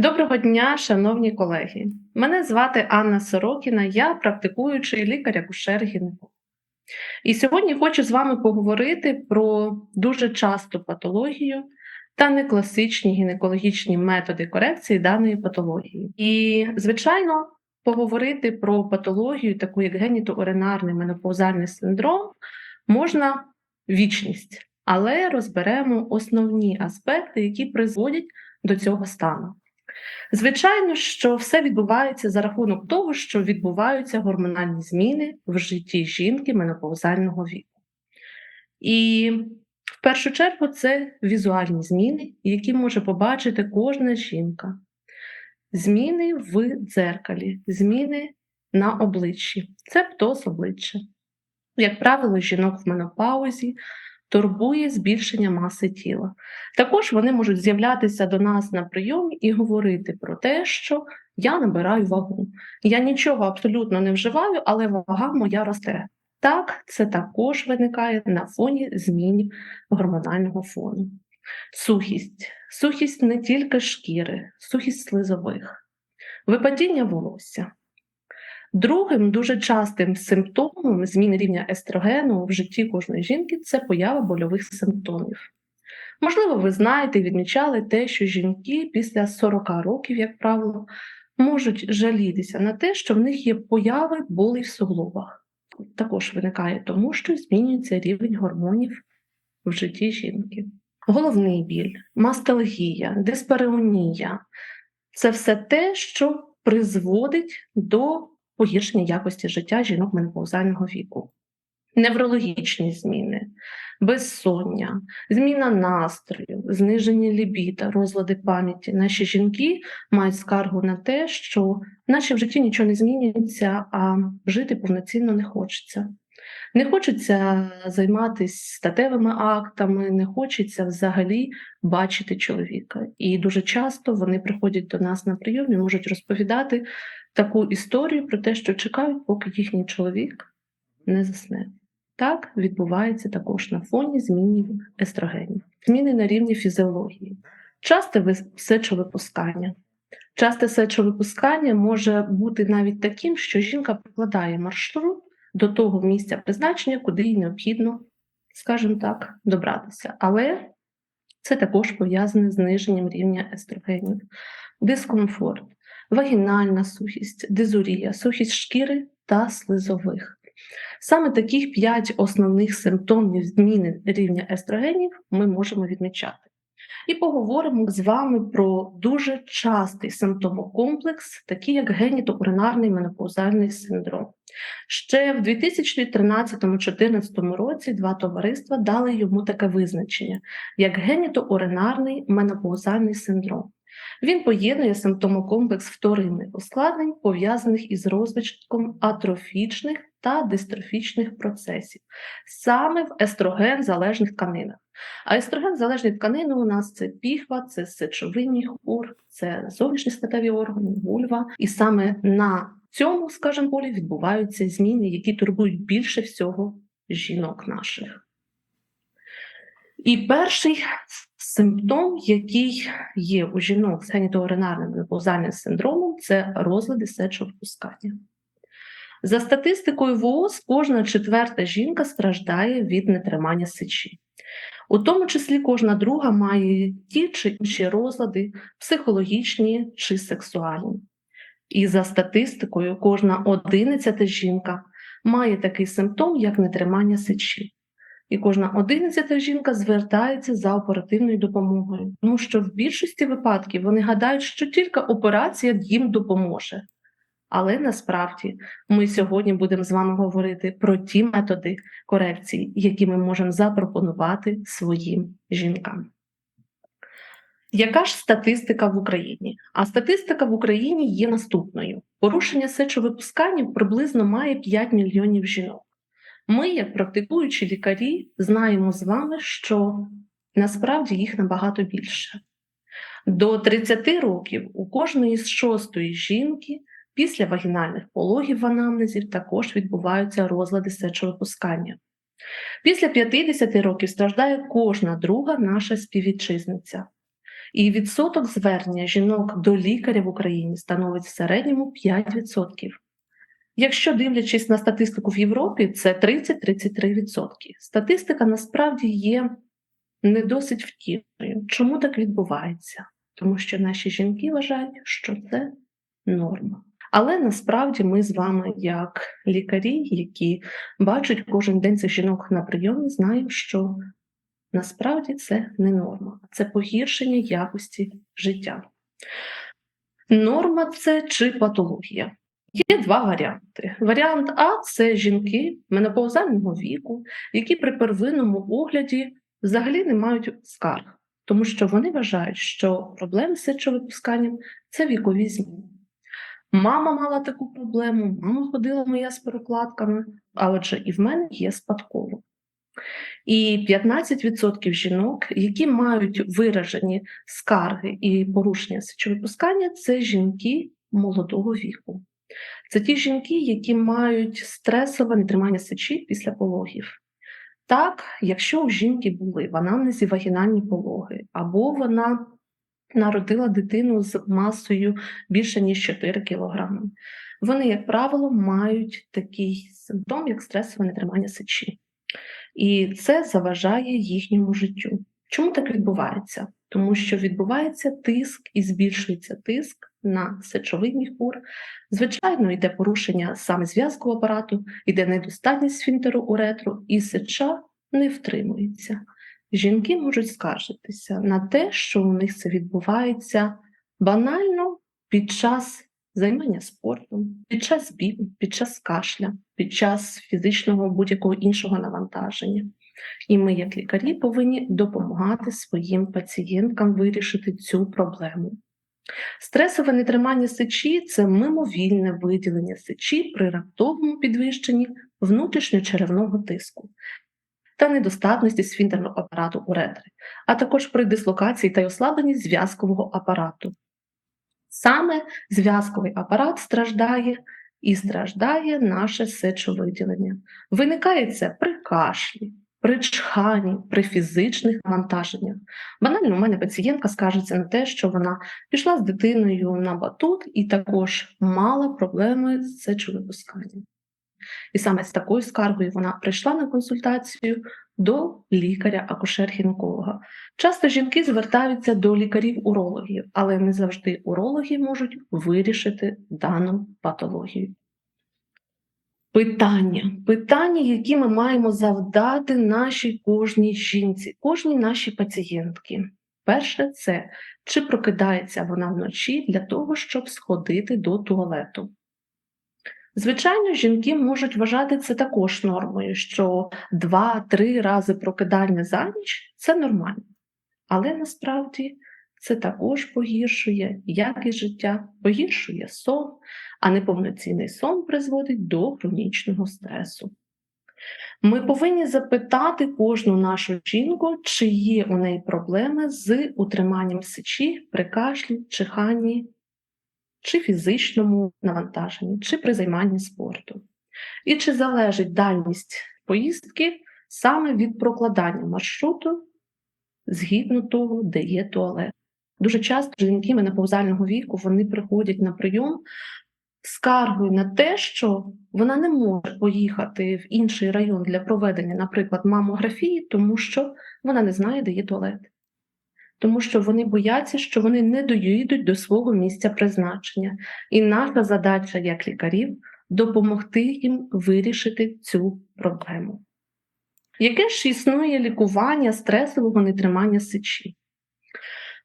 Доброго дня, шановні колеги. Мене звати Анна Сорокіна, я практикуючий лікар-акушер гінеколог. І сьогодні хочу з вами поговорити про дуже часту патологію та некласичні гінекологічні методи корекції даної патології. І, звичайно, поговорити про патологію, таку як генітоуринарний менопаузальний синдром, можна вічність, але розберемо основні аспекти, які призводять до цього стану. Звичайно, що все відбувається за рахунок того, що відбуваються гормональні зміни в житті жінки менопаузального віку. І в першу чергу це візуальні зміни, які може побачити кожна жінка. Зміни в дзеркалі, зміни на обличчі, це птоз обличчя. Як правило, жінок в менопаузі турбує збільшення маси тіла. Також вони можуть з'являтися до нас на прийомі і говорити про те, що я набираю вагу. Я нічого абсолютно не вживаю, але вага моя росте. Так, це також виникає на фоні змін гормонального фону. Сухість. Сухість не тільки шкіри, сухість слизових, випадіння волосся. Другим дуже частим симптомом зміни рівня естрогену в житті кожної жінки це поява больових симптомів. Можливо, ви знаєте і відмічали те, що жінки після 40 років, як правило, можуть жалітися на те, що в них є появи болі в суглобах. Також виникає тому, що змінюється рівень гормонів в житті жінки. Головний біль, масталгія, диспареонія це все те, що призводить до погіршення якості життя жінок менопаузального віку, неврологічні зміни, безсоння, зміна настрою, зниження лібіда, розлади пам'яті. Наші жінки мають скаргу на те, що наче в житті нічого не змінюється, а жити повноцінно не хочеться. Не хочеться займатися статевими актами, не хочеться взагалі бачити чоловіка. І дуже часто вони приходять до нас на прийом і можуть розповідати таку історію про те, що чекають, поки їхній чоловік не засне. Так відбувається також на фоні змінів естрогенів, зміни на рівні фізіології, часте сечовипускання. Часте сечовипускання може бути навіть таким, що жінка прикладає маршрут до того місця призначення, куди їй необхідно, скажімо так, добратися. Але це також пов'язане з зниженням рівня естрогенів, дискомфорт, вагінальна сухість, дизурія, сухість шкіри та слизових. Саме таких п'ять основних симптомів зміни рівня естрогенів ми можемо відмічати. І поговоримо з вами про дуже частий симптомокомплекс, такий як генітоуринарний менопаузальний синдром. Ще в 2013-2014 році два товариства дали йому таке визначення як генітоуринарний менопаузальний синдром. Він поєднує симптомокомплекс вторинних ускладнень, пов'язаних із розвитком атрофічних та дистрофічних процесів, саме в естроген залежних тканинах. А естроген залежні тканини у нас це піхва, це сечовинний хор, це зовнішні статеві органи, вульва. І саме на цьому, скажімо, полі відбуваються зміни, які турбують більше всього жінок наших. І перший симптом, який є у жінок з генітоуринарним випузальним синдромом, це розлади сечовипускання. За статистикою ВООЗ, кожна четверта жінка страждає від нетримання сечі. У тому числі кожна друга має ті чи інші розлади, психологічні чи сексуальні. І за статистикою, кожна одинадцята жінка має такий симптом, як нетримання сечі. І кожна одинадцята жінка звертається за оперативною допомогою, тому що в більшості випадків вони гадають, що тільки операція їм допоможе. Але насправді ми сьогодні будемо з вами говорити про ті методи корекції, які ми можемо запропонувати своїм жінкам. Яка ж статистика в Україні? А статистика в Україні є наступною: порушення сечовипускання приблизно має 5 мільйонів жінок. Ми, як практикуючі лікарі, знаємо з вами, що насправді їх набагато більше. До 30 років у кожної з шостої жінки після вагінальних пологів в анамнезі також відбуваються розлади сечовипускання. Після 50 років страждає кожна друга наша співвітчизниця. І відсоток звернення жінок до лікаря в Україні становить в середньому 5%. Якщо дивлячись на статистику в Європі, це 30-33%. Статистика насправді є не досить втішною. Чому так відбувається? Тому що наші жінки вважають, що це норма. Але насправді ми з вами, як лікарі, які бачать кожен день цих жінок на прийомі, знаємо, що насправді це не норма, це погіршення якості життя. Норма це чи патологія? Є два варіанти. Варіант А це жінки менопаузального віку, які при первинному огляді взагалі не мають скарг, тому що вони вважають, що проблеми з сечовипусканням це вікові зміни. Мама мала таку проблему, мама ходила моя з перекладками, а отже, і в мене є спадково. І 15% жінок, які мають виражені скарги і порушення сечовипускання, це жінки молодого віку. Це ті жінки, які мають стресове нетримання сечі після пологів. Так, якщо у жінки були в анамнезі вагінальні пологи, або вона народила дитину з масою більше ніж 4 кг, вони, як правило, мають такий симптом, як стресове нетримання сечі. І це заважає їхньому життю. Чому так відбувається? Тому що відбувається тиск і збільшується тиск на сечовий міхур. Звичайно, йде порушення саме зв'язкового апарату, йде недостатність сфінтеру уретру, і сеча не втримується. Жінки можуть скаржитися на те, що у них це відбувається банально під час займання спортом, під час бігу, під час кашля, під час фізичного будь-якого іншого навантаження. І ми, як лікарі, повинні допомагати своїм пацієнткам вирішити цю проблему. Стресове нетримання сечі це мимовільне виділення сечі при раптовому підвищенні внутрішньочеревного тиску та недостатності сфінтерного апарату уретри, а також при дислокації та й ослабленні зв'язкового апарату. Саме зв'язковий апарат страждає і страждає наше сечовиділення. Виникає це при кашлі, при чханні, при фізичних навантаженнях. Банально, у мене пацієнтка скажеться на те, що вона пішла з дитиною на батут і також мала проблеми з сечовипусканням. І саме з такою скаргою вона прийшла на консультацію до лікаря-акушер-гінеколога. Часто жінки звертаються до лікарів-урологів, але не завжди урологи можуть вирішити дану патологію. Питання, питання, які ми маємо завдати нашій кожній жінці, кожній нашій пацієнтки. Перше, це чи прокидається вона вночі для того, щоб сходити до туалету. Звичайно, жінки можуть вважати це також нормою, що 2-3 рази прокидання за ніч це нормально. Але насправді це також погіршує якість життя, погіршує сон, а неповноцінний сон призводить до хронічного стресу. Ми повинні запитати кожну нашу жінку, чи є у неї проблеми з утриманням сечі при кашлі, чиханні чи фізичному навантаженні, чи при займанні спорту. І чи залежить дальність поїздки саме від прокладання маршруту згідно того, де є туалет. Дуже часто жінки менопаузального віку вони приходять на прийом скаргою на те, що вона не може поїхати в інший район для проведення, наприклад, мамографії, тому що вона не знає, де є туалет тому що вони бояться, що вони не доїдуть до свого місця призначення. І наша задача як лікарів допомогти їм вирішити цю проблему. Яке ж існує лікування стресового нетримання сечі?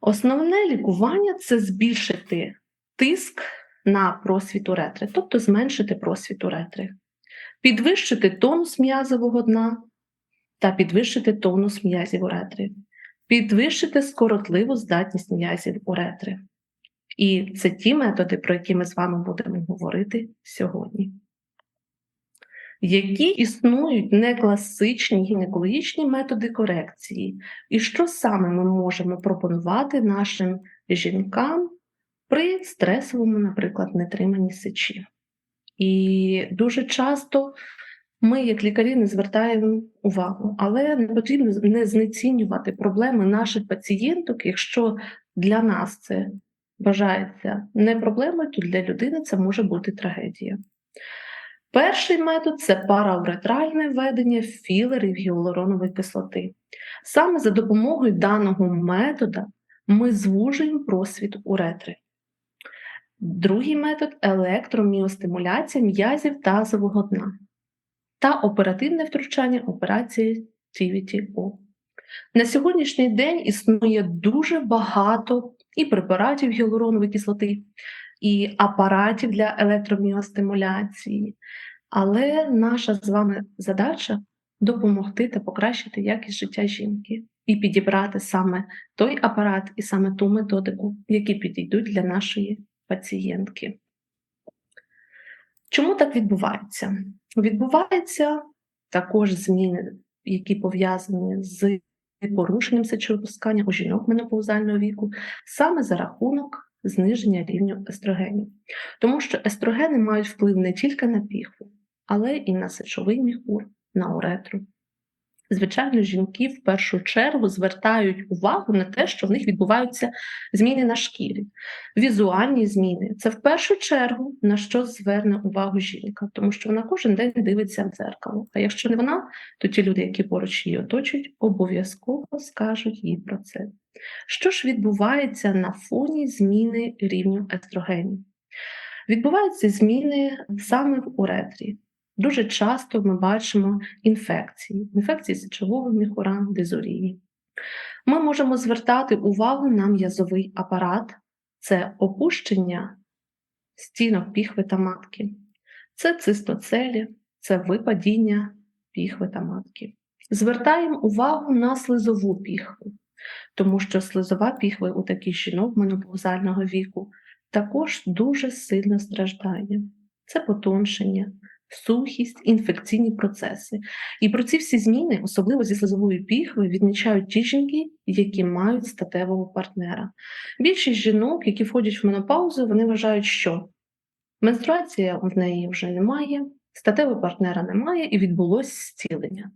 Основне лікування це збільшити тиск на просвіт уретри, тобто зменшити просвіт уретри, підвищити тонус м'язового дна та підвищити тонус м'язів уретри підвищити скоротливу здатність м'язів уретри. І це ті методи, про які ми з вами будемо говорити сьогодні. Які існують некласичні гінекологічні методи корекції, і що саме ми можемо пропонувати нашим жінкам при стресовому, наприклад, нетриманні сечі? І дуже часто ми, як лікарі, не звертаємо увагу, але не потрібно не знецінювати проблеми наших пацієнток, якщо для нас це вважається не проблемою, то для людини це може бути трагедія. Перший метод це парауретральне введення філерів гіалуронової кислоти. Саме за допомогою даного метода ми звужуємо просвіт уретри. Другий метод електроміостимуляція м'язів тазового дна та оперативне втручання операції TVTO. На сьогоднішній день існує дуже багато і препаратів гіалуронової кислоти, і апаратів для електроміостимуляції, але наша з вами задача допомогти та покращити якість життя жінки і підібрати саме той апарат і саме ту методику, які підійдуть для нашої пацієнтки. Чому так відбувається? Відбуваються також зміни, які пов'язані з порушенням сечовипускання у жінок менопаузального віку, саме за рахунок зниження рівню естрогенів. Тому що естрогени мають вплив не тільки на піхву, але і на сечовий міхур, на уретру. Звичайно, жінки в першу чергу звертають увагу на те, що в них відбуваються зміни на шкірі. Візуальні зміни це в першу чергу на що зверне увагу жінка, тому що вона кожен день дивиться в дзеркало. А якщо не вона, то ті люди, які поруч її оточують, обов'язково скажуть їй про це. Що ж відбувається на фоні зміни рівню естрогенів? Відбуваються зміни саме в уретрі. Дуже часто ми бачимо інфекції, інфекції сечового міхура, дизорії. Ми можемо звертати увагу на м'язовий апарат, це опущення стінок піхви та матки, це цистоцелі, це випадіння піхви та матки. Звертаємо увагу на слизову піхву, тому що слизова піхва у таких жінок менопаузального віку також дуже сильно страждає. Це потоншення, сухість, інфекційні процеси. І про ці всі зміни, особливо зі слизовою піхвою, відмічають ті жінки, які мають статевого партнера. Більшість жінок, які входять в менопаузу, вони вважають, що менструація в неї вже немає, статевого партнера немає і відбулось зцілення.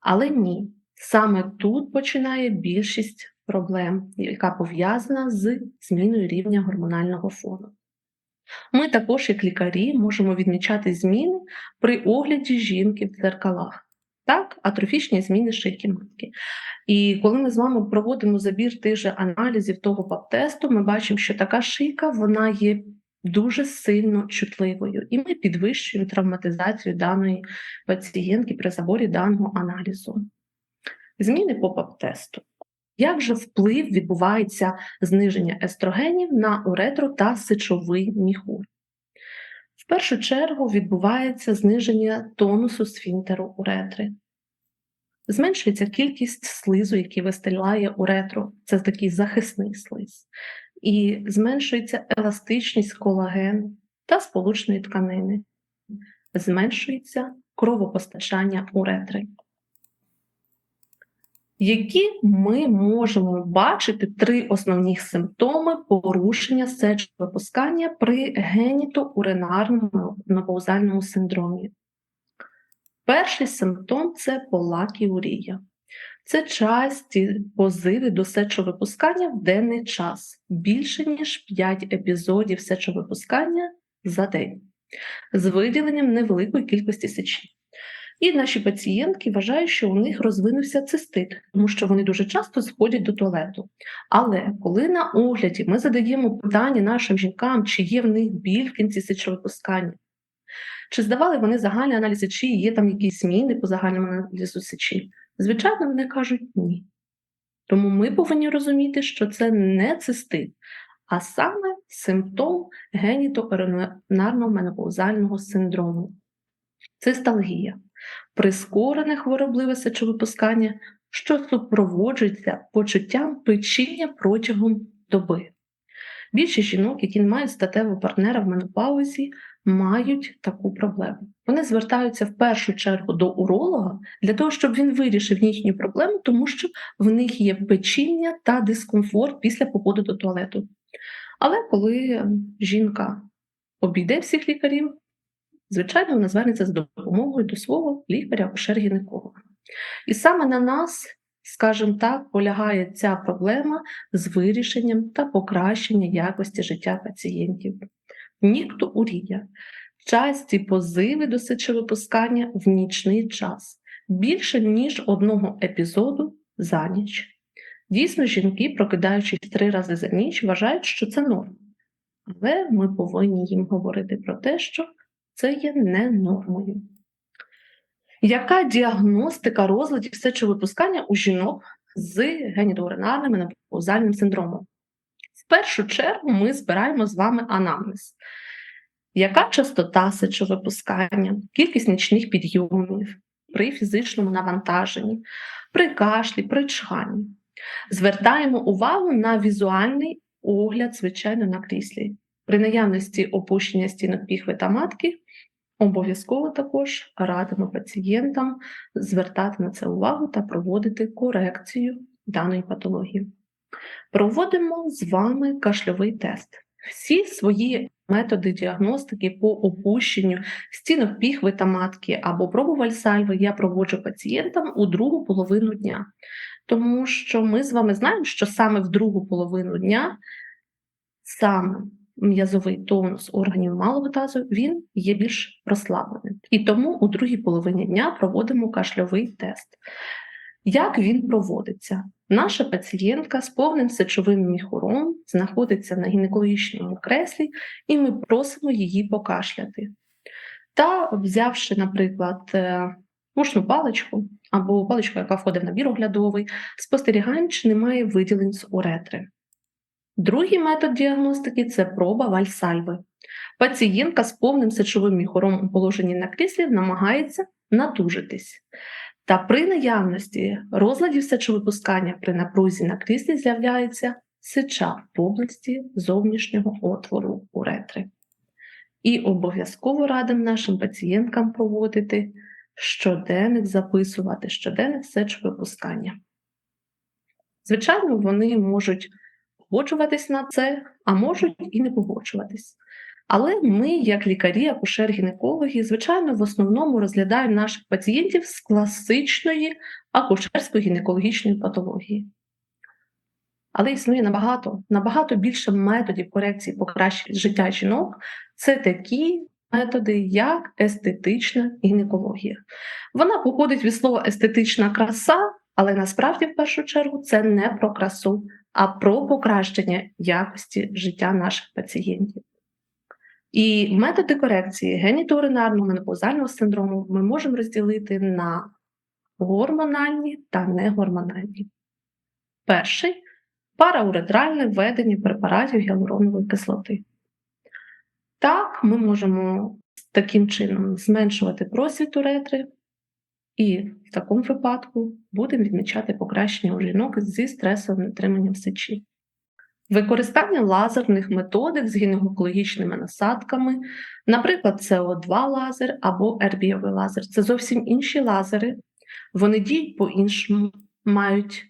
Але ні, саме тут починає більшість проблем, яка пов'язана з зміною рівня гормонального фону. Ми також, як лікарі, можемо відмічати зміни при огляді жінки в дзеркалах, так, атрофічні зміни шийки матки. І коли ми з вами проводимо забір тих же аналізів того пап-тесту, ми бачимо, що така шийка вона є дуже сильно чутливою, і ми підвищуємо травматизацію даної пацієнтки при заборі даного аналізу. Зміни по пап-тесту. Як же вплив відбувається зниження естрогенів на уретру та сечовий міхур? В першу чергу відбувається зниження тонусу сфінтеру уретри. Зменшується кількість слизу, який вистеляє уретру, це такий захисний слиз, і зменшується еластичність колагену та сполучної тканини, зменшується кровопостачання уретри які ми можемо бачити три основні симптоми порушення сечовипускання при геніто-уринарному напаузальному синдромі. Перший симптом це полакіурія. Це часті позиви до сечовипускання в денний час, більше ніж 5 епізодів сечовипускання за день, з виділенням невеликої кількості сечі. І наші пацієнтки вважають, що у них розвинувся цистит, тому що вони дуже часто сходять до туалету. Але коли на огляді ми задаємо питання нашим жінкам, чи є в них біль в кінці сечовипускання, чи здавали вони загальний аналіз сечі, є там якісь зміни по загальному аналізу сечі, звичайно, вони кажуть ні. Тому ми повинні розуміти, що це не цистит, а саме симптом геніто-коронарного менопаузального синдрому. Цисталгія прискорене хворобливе сечовипускання, що супроводжується почуттям печіння протягом доби. Більшість жінок, які не мають статевого партнера в менопаузі, мають таку проблему. Вони звертаються в першу чергу до уролога для того, щоб він вирішив їхню проблему, тому що в них є печіння та дискомфорт після походу до туалету. Але коли жінка обійде всіх лікарів, звичайно, вона звернеться з допомогою до свого лікаря акушер гінеколога І саме на нас скажімо так, полягає ця проблема з вирішенням та покращенням якості життя пацієнтів. Ніктоурія часті позиви до сечовипускання в нічний час більше ніж одного епізоду за ніч. Дійсно, жінки, прокидаючись три рази за ніч, вважають, що це норма. Але ми повинні їм говорити про те, що це є не нормою. Яка діагностика розладів сечовипускання у жінок з генітоуринарним менопаузальним синдромом? В першу чергу ми збираємо з вами анамнез. Яка частота сечовипускання, кількість нічних підйомів при фізичному навантаженні, при кашлі, при чханні? Звертаємо увагу на візуальний огляд, звичайно, на кріслі. При наявності опущення стінок піхви та матки обов'язково також радимо пацієнтам звертати на це увагу та проводити корекцію даної патології. Проводимо з вами кашльовий тест. Всі свої методи діагностики по опущенню стінок піхви та матки або пробу вальсальви я проводжу пацієнтам у другу половину дня. Тому що ми з вами знаємо, що саме в другу половину дня саме м'язовий тонус органів малого тазу він є більш розслабленим. І тому у другій половині дня проводимо кашльовий тест. Як він проводиться? Наша пацієнтка з повним сечовим міхуром знаходиться на гінекологічному креслі, і ми просимо її покашляти. Та, взявши, наприклад, е, пушну паличку або паличку, яка входить в набір оглядовий, спостерігаємо, чи немає виділень з уретри. Другий метод діагностики це проба вальсальви. Пацієнтка з повним сечовим міхуром у положенні на кріслі намагається натужитись. Та при наявності розладів сечовипускання при напрузі на кріслі з'являється сеча в області зовнішнього отвору уретри. І обов'язково радимо нашим пацієнткам проводити щоденник, записувати щоденник сечовипускання. Звичайно, вони можуть погоджуватись на це, а можуть і не погоджуватись. Але ми, як лікарі, акушер-гінекологи, звичайно, в основному розглядаємо наших пацієнтів з класичної акушерської гінекологічної патології. Але існує набагато, набагато більше методів корекції покращення життя жінок. Це такі методи, як естетична гінекологія. Вона походить від слова естетична краса, але насправді, в першу чергу, це не про красу, а про покращення якості життя наших пацієнтів. І методи корекції генітоуринарного менопаузального синдрому ми можемо розділити на гормональні та негормональні. Перший парауретральне введення препаратів гіалуронової кислоти. Так, ми можемо таким чином зменшувати просвіт уретри, і в такому випадку будемо відмічати покращення у жінок зі стресовим нетриманням сечі. Використання лазерних методик з гінекологічними насадками, наприклад, СО2 лазер або ербіовий лазер це зовсім інші лазери, вони діють по-іншому, мають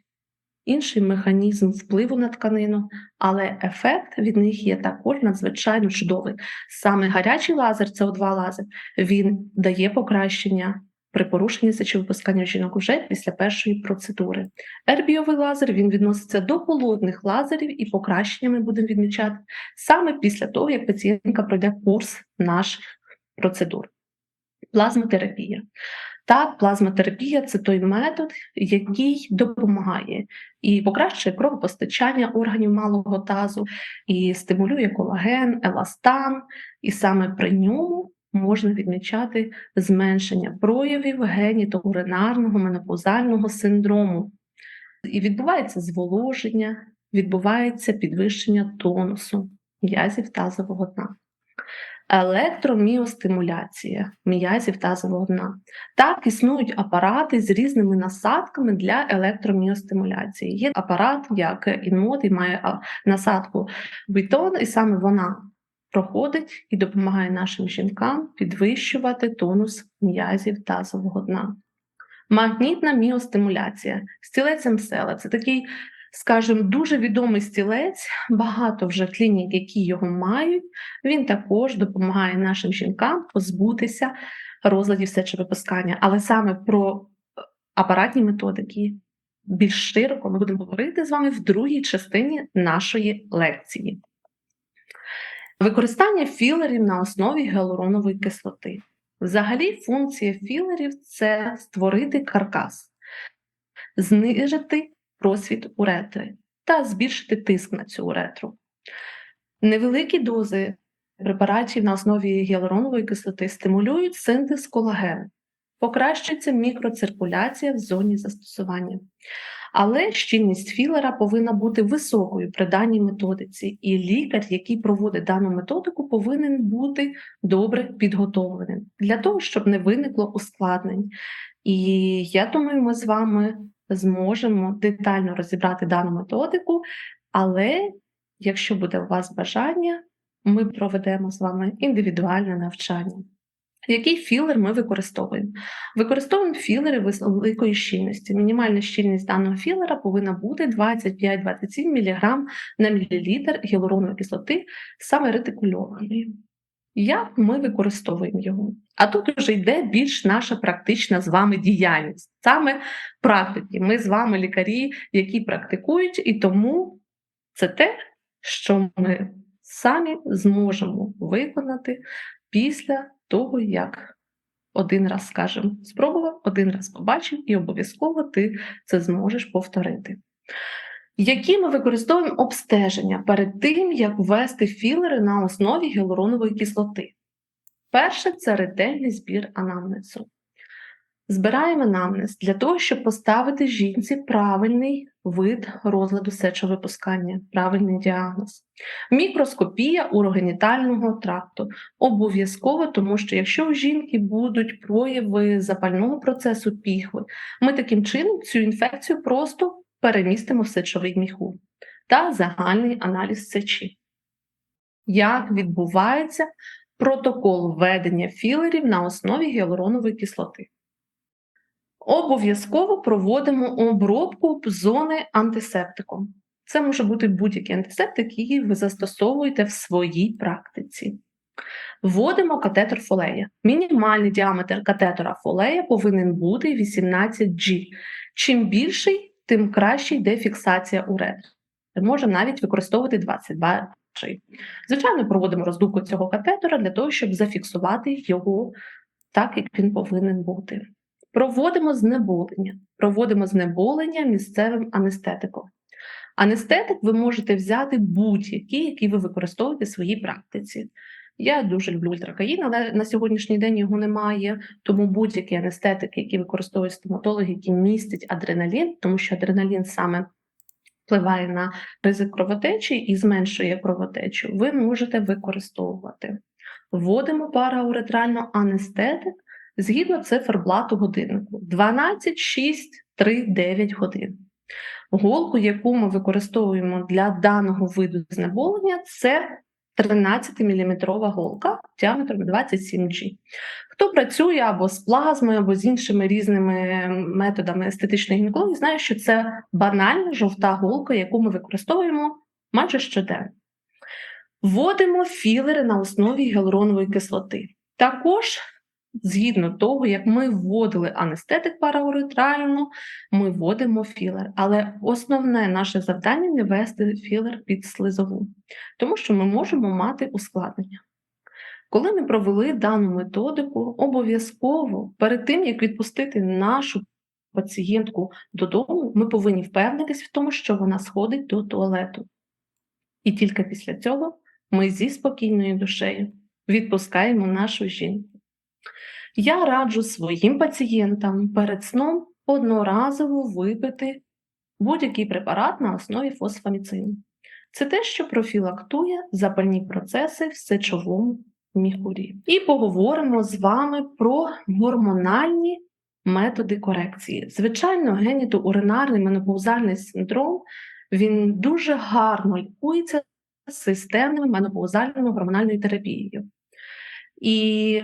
інший механізм впливу на тканину, але ефект від них є також надзвичайно чудовий. Саме гарячий лазер, СО2 лазер, він дає покращення при порушенні сечовипускання жінок вже після першої процедури. Ербіовий лазер він відноситься до холодних лазерів і покращення ми будемо відмічати саме після того, як пацієнтка пройде курс наших процедур. Плазмотерапія. Так, плазмотерапія це той метод, який допомагає і покращує кровопостачання органів малого тазу, і стимулює колаген, еластан, і саме при ньому можна відмічати зменшення проявів генітоуринарного менопаузального синдрому. І відбувається зволоження, відбувається підвищення тонусу м'язів тазового дна. Електроміостимуляція м'язів тазового дна. Так, існують апарати з різними насадками для електроміостимуляції. Є апарат, як інмод, і має насадку бетон, і саме вона проходить і допомагає нашим жінкам підвищувати тонус м'язів тазового дна. Магнітна міостимуляція, стілець МСЕЛа це такий, скажімо, дуже відомий стілець, багато вже клінік, які його мають. Він також допомагає нашим жінкам позбутися розладів сечовипускання, але саме про апаратні методики більш широко ми будемо говорити з вами в другій частині нашої лекції. Використання філерів на основі гіалуронової кислоти. Взагалі, функція філерів це створити каркас, знижити просвіт уретри та збільшити тиск на цю уретру. Невеликі дози препаратів на основі гіалуронової кислоти стимулюють синтез колагену, покращується мікроциркуляція в зоні застосування. Але щільність філера повинна бути високою при даній методиці, і лікар, який проводить дану методику, повинен бути добре підготовленим для того, щоб не виникло ускладнень. І я думаю, ми з вами зможемо детально розібрати дану методику, але якщо буде у вас бажання, ми проведемо з вами індивідуальне навчання. Який філер ми використовуємо? Використовуємо філери великої щільності. Мінімальна щільність даного філера повинна бути 25-27 мг на мілілітр гіалуронової кислоти, саме ретикульованої. Як ми використовуємо його? А тут вже йде більш наша практична з вами діяльність, саме практики. Ми з вами лікарі, які практикують, і тому це те, що ми самі зможемо виконати після того, як один раз скажемо, спробував, один раз побачив, і обов'язково ти це зможеш повторити. Які ми використовуємо обстеження перед тим, як ввести філери на основі гіалуронової кислоти? Перше це ретельний збір анамнезу. Збираємо анамнез для того, щоб поставити жінці правильний вид розладу сечовипускання, правильний діагноз. Мікроскопія урогенітального тракту обов'язково, тому що якщо у жінки будуть прояви запального процесу піхви, ми таким чином цю інфекцію просто перемістимо в сечовий міхур та загальний аналіз сечі. Як відбувається протокол введення філерів на основі гіалуронової кислоти? Обов'язково проводимо обробку зони антисептиком. Це може бути будь-який антисептик, який ви застосовуєте в своїй практиці. Вводимо катетер фолея. Мінімальний діаметр катетера фолея повинен бути 18G. Чим більший, тим краще йде фіксація уретри. Можемо навіть використовувати 22 G. Звичайно, проводимо роздувку цього катетера для того, щоб зафіксувати його так, як він повинен бути. Проводимо знеболення. Проводимо знеболення місцевим анестетиком. Анестетик ви можете взяти будь-який, який ви використовуєте в своїй практиці. Я дуже люблю ультракаїн, але на сьогоднішній день його немає. Тому будь-який анестетик, який використовують стоматологи, який містить адреналін, тому що адреналін саме впливає на ризик кровотечі і зменшує кровотечу, ви можете використовувати. Вводимо парауретрально анестетик згідно цифр блату годиннику 12, 6, 3, 9 годин. Голку, яку ми використовуємо для даного виду знеболення, це 13-мм голка діаметром 27 G. Хто працює або з плазмою, або з іншими різними методами естетичної гінекології, знає, що це банальна жовта голка, яку ми використовуємо майже щоденно. Вводимо філери на основі гіалуронової кислоти. Також Згідно того, як ми вводили анестетик парауретрально, ми вводимо філер. Але основне наше завдання не ввести філер під слизову, тому що ми можемо мати ускладнення. Коли ми провели дану методику, обов'язково перед тим, як відпустити нашу пацієнтку додому, ми повинні впевнитись в тому, що вона сходить до туалету. І тільки після цього ми зі спокійною душею відпускаємо нашу жінку. Я раджу своїм пацієнтам перед сном одноразово випити будь-який препарат на основі фосфаміцину. Це те, що профілактує запальні процеси в сечовому міхурі. І поговоримо з вами про гормональні методи корекції. Звичайно, генітоуринарний менопаузальний синдром він дуже гарно лікується системною менопаузальною гормональною терапією. І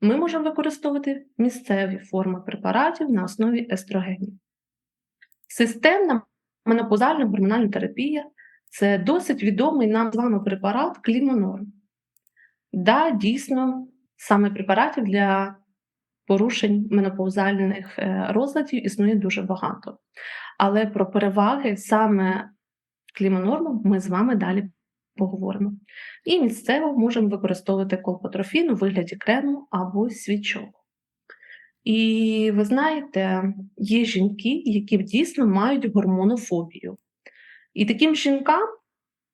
ми можемо використовувати місцеві форми препаратів на основі естрогенів. Системна менопозальна гормональна терапія це досить відомий нам з вами препарат клімонорм. Да, дійсно, саме препаратів для порушень менопаузальних е, розладів існує дуже багато. Але про переваги саме клімонорму ми з вами далі поговоримо. І місцево можемо використовувати колпотрофін у вигляді крему або свічок. І ви знаєте, є жінки, які дійсно мають гормонофобію. І таким жінкам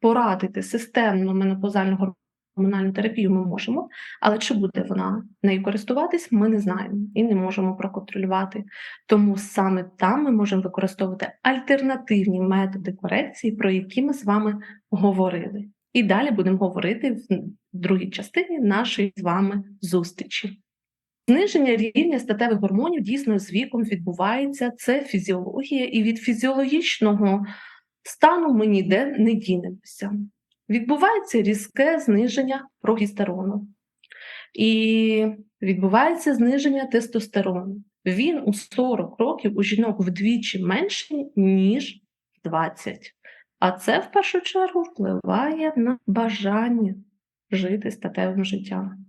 порадити системну менопаузальну гормональну терапію ми можемо, але чи буде вона нею користуватись, ми не знаємо і не можемо проконтролювати. Тому саме там ми можемо використовувати альтернативні методи корекції, про які ми з вами говорили. І далі будемо говорити в другій частині нашої з вами зустрічі. Зниження рівня статевих гормонів дійсно з віком відбувається, це фізіологія, і від фізіологічного стану ми ніде не дінемося. Відбувається різке зниження прогестерону. І відбувається зниження тестостерону. Він у 40 років у жінок вдвічі менший, ніж 20. А це в першу чергу впливає на бажання жити статевим життям.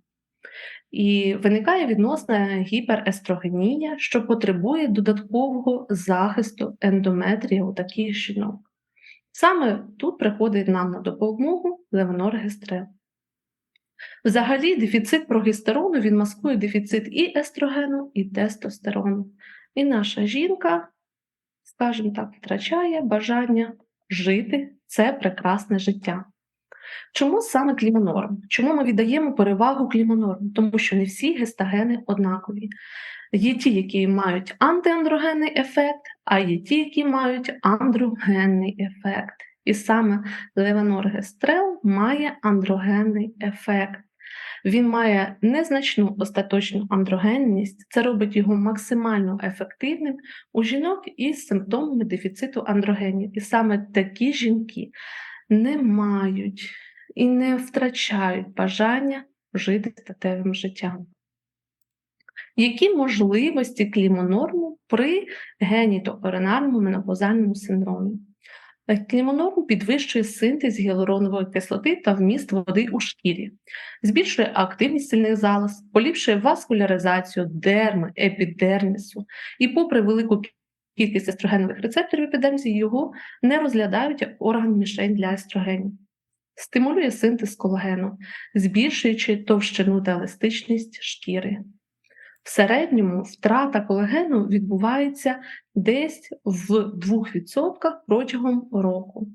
І виникає відносна гіперестрогенія, що потребує додаткового захисту ендометрія у таких жінок. Саме тут приходить нам на допомогу левоноргестрел. Взагалі, дефіцит прогестерону він маскує дефіцит і естрогену, і тестостерону. І наша жінка, скажімо так, втрачає бажання жити це прекрасне життя. Чому саме клімонорм? Чому ми віддаємо перевагу клімонорму? Тому що не всі гестагени однакові. Є ті, які мають антиандрогенний ефект, а є ті, які мають андрогенний ефект. І саме левеноргестрел має андрогенний ефект. Він має незначну остаточну андрогенність, це робить його максимально ефективним у жінок із симптомами дефіциту андрогенів. І саме такі жінки не мають і не втрачають бажання жити статевим життям. Які можливості клімонорму при генітооринарному менопаузальному синдромі? Клімонорму підвищує синтез гіалуронової кислоти та вміст води у шкірі, збільшує активність сильних залоз, поліпшує васкуляризацію дерми, епідермісу, і, попри велику кількість естрогенових рецепторів епідермісі, його не розглядають як орган мішень для естрогенів. Стимулює синтез колагену, збільшуючи товщину та еластичність шкіри. В середньому втрата колагену відбувається десь в 2% протягом року.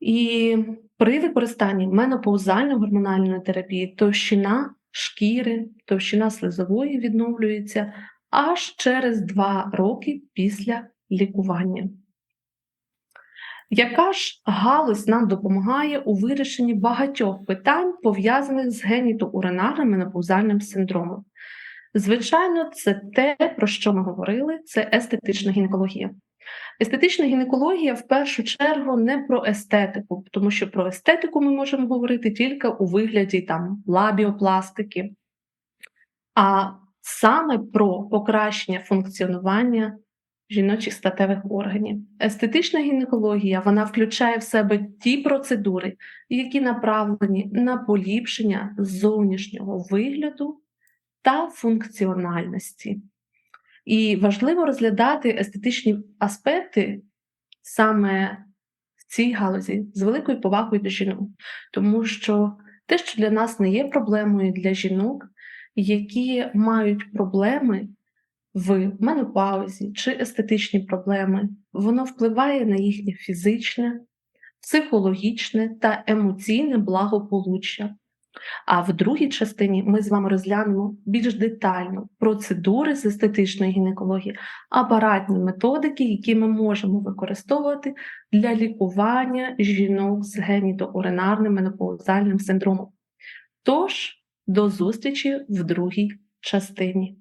І при використанні менопаузальної гормональної терапії товщина шкіри, товщина слизової відновлюється аж через 2 роки після лікування. Яка ж галузь нам допомагає у вирішенні багатьох питань, пов'язаних з генітоуринарним менопаузальним синдромом? Звичайно, це те, про що ми говорили, це естетична гінекологія. Естетична гінекологія в першу чергу не про естетику, тому що про естетику ми можемо говорити тільки у вигляді там лабіопластики, а саме про покращення функціонування жіночих статевих органів. Естетична гінекологія вона включає в себе ті процедури, які направлені на поліпшення зовнішнього вигляду та функціональності. І важливо розглядати естетичні аспекти саме в цій галузі з великою повагою до жінок, тому що те, що для нас не є проблемою для жінок, які мають проблеми в менопаузі чи естетичні проблеми, воно впливає на їхнє фізичне, психологічне та емоційне благополуччя. А в другій частині ми з вами розглянемо більш детально процедури з естетичної гінекології, апаратні методики, які ми можемо використовувати для лікування жінок з генітоуринарним менопаузальним синдромом. Тож, до зустрічі в другій частині.